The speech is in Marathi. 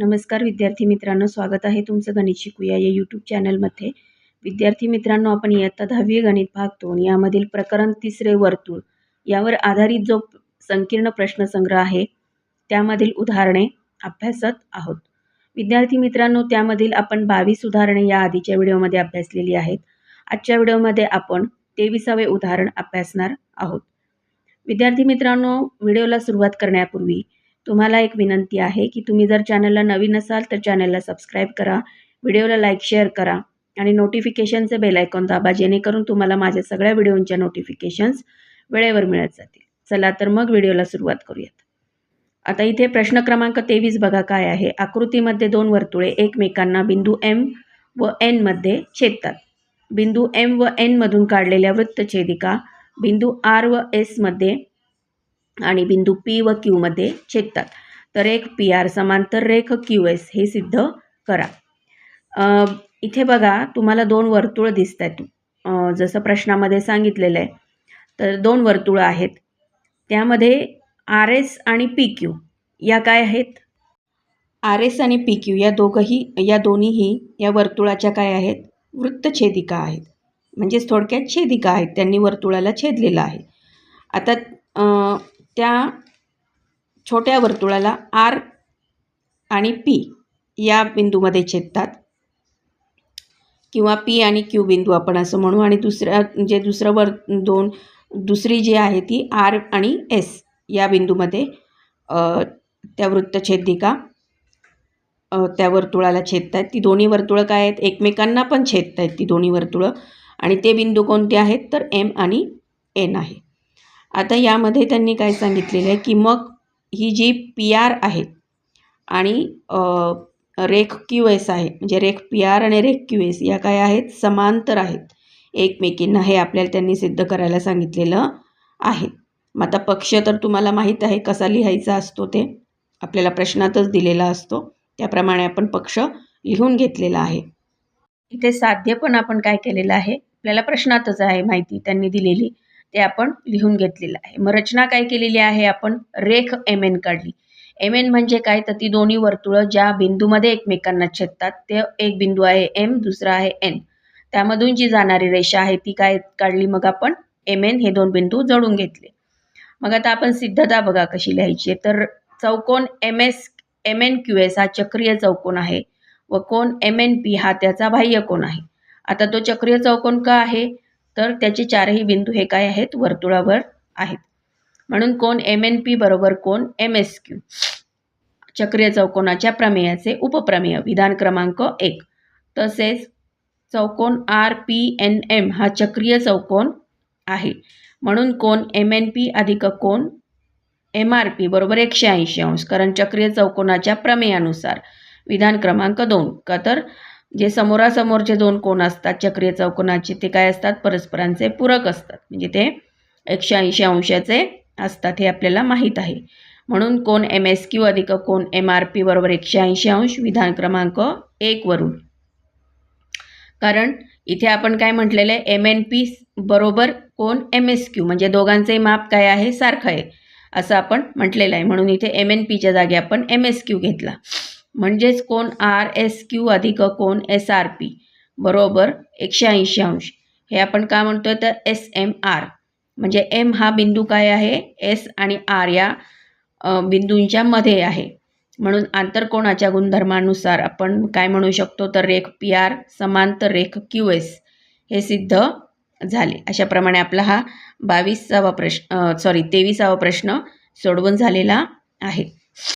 नमस्कार विद्यार्थी मित्रांनो स्वागत आहे तुमचं गणित शिकूया या यूट्यूब चॅनलमध्ये विद्यार्थी मित्रांनो आपण इयत्ता दहावी गणित भाग दोन यामधील प्रकरण तिसरे वर्तुळ. यावर आधारित जो संकीर्ण प्रश्नसंग्रह आहे त्यामधील उदाहरणे अभ्यासत आहोत. विद्यार्थी मित्रांनो त्यामधील आपण बावीस उदाहरणे या आधीच्या व्हिडिओमध्ये अभ्यासलेली आहेत. आजच्या व्हिडिओमध्ये आपण तेविसावे उदाहरण अभ्यासणार आहोत. विद्यार्थी मित्रांनो व्हिडिओला सुरुवात करण्यापूर्वी तुम्हाला एक विनंती आहे की तुम्ही जर चॅनलला नवीन असाल तर चॅनलला सबस्क्राईब करा व्हिडिओला लाईक शेअर करा आणि नोटिफिकेशनचे बेल आयकॉन दाबा जेणेकरून तुम्हाला माझ्या सगळ्या व्हिडिओंच्या नोटिफिकेशन्स वेळेवर मिळत जातील. चला तर मग व्हिडिओला सुरुवात करूयात. आता इथे प्रश्न क्रमांक तेवीस बघा काय आहे. आकृतीमध्ये दोन वर्तुळे एकमेकांना बिंदू एम व एनमध्ये छेदतात. बिंदू एम व एनमधून काढलेल्या वृत्तछेदिका बिंदू आर व एसमध्ये आणि बिंदू पी व क्यूमध्ये छेदतात. तर एक पी आर समांतर रेख क्यू एस हे सिद्ध करा. इथे बघा तुम्हाला दोन वर्तुळ दिसत आहेत जसं प्रश्नामध्ये सांगितलेलं आहे तर दोन वर्तुळं आहेत. त्यामध्ये आर एस आणि पी क्यू या काय आहेत? आर एस आणि पी क्यू या दोघंही या दोन्हीही या वर्तुळाच्या काय आहेत? वृत्तछेदिका आहेत. म्हणजेच थोडक्यात छेदिका आहेत. त्यांनी वर्तुळाला छेदलेलं आहे. आता त्या छोट्या वर्तुळाला आर आणि पी या बिंदूमध्ये छेदतात. किंवा पी आणि क्यू बिंदू आपण असं म्हणू. आणि दुसऱ्या जे दुसरं वर दोन दुसरी जी आहे ती आर आणि एस या बिंदूमध्ये त्या वृत्तछेदिका त्या वर्तुळाला छेदत आहेत ती दोन्ही वर्तुळं काय आहेत? एकमेकांना पण छेदत आहेत ती दोन्ही वर्तुळं. आणि ते बिंदू कोणते आहेत? तर एम आणि एन आहे. आता यामध्ये त्यांनी काय सांगितलेलं आहे की मग ही जी पी आर आहे आणि रेख क्यू एस आहे म्हणजे रेख पी आर आणि रेख क्यू एस या काय आहेत? समांतर आहेत. एकमेकींना हे आपल्याला त्यांनी सिद्ध करायला सांगितलेलं आहे. मग आता पक्ष तर तुम्हाला माहीत आहे कसा लिहायचा असतो ते. आपल्याला प्रश्नातच दिलेला असतो. त्याप्रमाणे आपण पक्ष लिहून घेतलेला आहे. इथे साध्य पण आपण काय केलेलं आहे? आपल्याला प्रश्नातच आहे माहिती त्यांनी दिलेली. ते आपण लिहून घेतलेलं आहे. मग रचना काय केलेली आहे? आपण रेख एम एन काढली. एम एन म्हणजे काय? तर ती दोन्ही वर्तुळं ज्या बिंदूमध्ये एकमेकांना छेदतात ते एक बिंदू आहे एम दुसरा आहे एन त्यामधून जी जाणारी रेषा आहे ती काय काढली? मग आपण एम एन हे दोन बिंदू जोडून घेतले. मग आता आपण सिद्धता बघा कशी लिहायची तर चौकोन M S M N Q S हा चक्रीय चौकोन आहे व कोण एम एन पी हा त्याचा बाह्य कोण आहे. आता तो चक्रीय चौकोन का आहे? तर त्याचे चारही बिंदू हे काय आहेत? वर्तुळावर आहेत. म्हणून कोण? एम एन पी बरोबर कोण? एम एस क्यू चक्रीय चौकोनाच्या प्रमेयाचे उपप्रमेय. विधान क्रमांक एक. तसेच चौकोन आर पी एन एम हा चक्रीय चौकोन आहे. म्हणून कोण? एम एन पी अधिक कोण? एम आर पी बरोबर एकशे ऐंशी अंश. कारण चक्रीय चौकोनाच्या प्रमेयानुसार. विधान क्रमांक दोन. का तर जे समोरासमोरचे दोन कोण असतात चक्रीय चौकोनाचे ते काय असतात? परस्परांचे पूरक असतात. म्हणजे ते एकशे ऐंशी अंशाचे असतात हे आपल्याला माहीत आहे. म्हणून कोण एम एस क्यू अधिक कोण एम आर पी बरोबर एकशे ऐंशी अंश? विधान क्रमांक एकवरून कारण इथे आपण काय म्हटलेलं आहे? एम एन पी बरोबर कोण एम एस क्यू? म्हणजे दोघांचे माप काय आहे? सारखं आहे. असं आपण म्हटलेलं आहे. म्हणून इथे एम एन पीच्या जागी आपण एम एस क्यू घेतला. म्हणजेच कोण आर एस क्यू अधिक कोण एस आर पी बरोबर एकशे ऐंशी अंश. हे आपण का म्हणतोय तर एस एम आर म्हणजे एम हा बिंदू काय आहे? एस आणि आर या बिंदूंच्या मध्ये आहे. म्हणून आंतरकोणाच्या गुणधर्मानुसार आपण काय म्हणू शकतो तर रेख पी आर समांतर रेख क्यू एस हे सिद्ध झाले. अशाप्रमाणे आपला हा बावीसावा प्रश्न सॉरी तेविसावा प्रश्न सोडवून झालेला आहे.